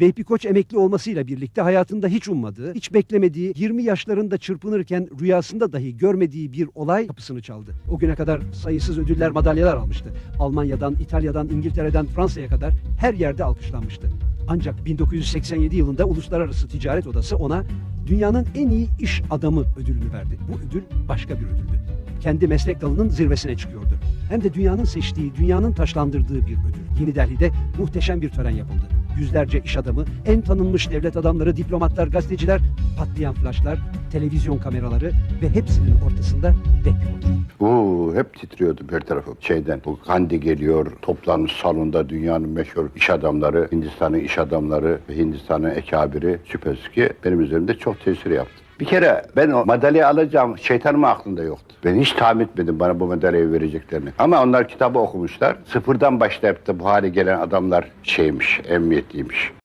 Vehbi Koç emekli olmasıyla birlikte hayatında hiç ummadığı, hiç beklemediği, 20 yaşlarında çırpınırken rüyasında dahi görmediği bir olay kapısını çaldı. O güne kadar sayısız ödüller, madalyalar almıştı. Almanya'dan, İtalya'dan, İngiltere'den, Fransa'ya kadar her yerde alkışlanmıştı. Ancak 1987 yılında Uluslararası Ticaret Odası ona dünyanın en iyi iş adamı ödülünü verdi. Bu ödül başka bir ödüldü. Kendi meslek dalının zirvesine çıkıyordu. Hem de dünyanın seçtiği, dünyanın taşlandırdığı bir ödül. Yeni Delhi'de muhteşem bir tören yapıldı. Yüzlerce iş adamı, en tanınmış devlet adamları, diplomatlar, gazeteciler, patlayan flaşlar, televizyon kameraları ve hepsinin ortasında Koç. Oo, hep titriyordum her tarafım şeyden. Bu Gandhi geliyor, toplanmış salonda dünyanın meşhur iş adamları, Hindistan'ın iş adamları ve Hindistan'ın ekabiri şüphesiz ki benim üzerimde çok tesir yaptı. Bir kere ben o madalyayı alacağım şeytanımın aklında yoktu. Ben hiç tahmin etmedim bana bu madalyayı vereceklerini. Ama onlar kitabı okumuşlar. Sıfırdan başlayıp da bu hale gelen adamlar şeymiş, emniyetliymiş.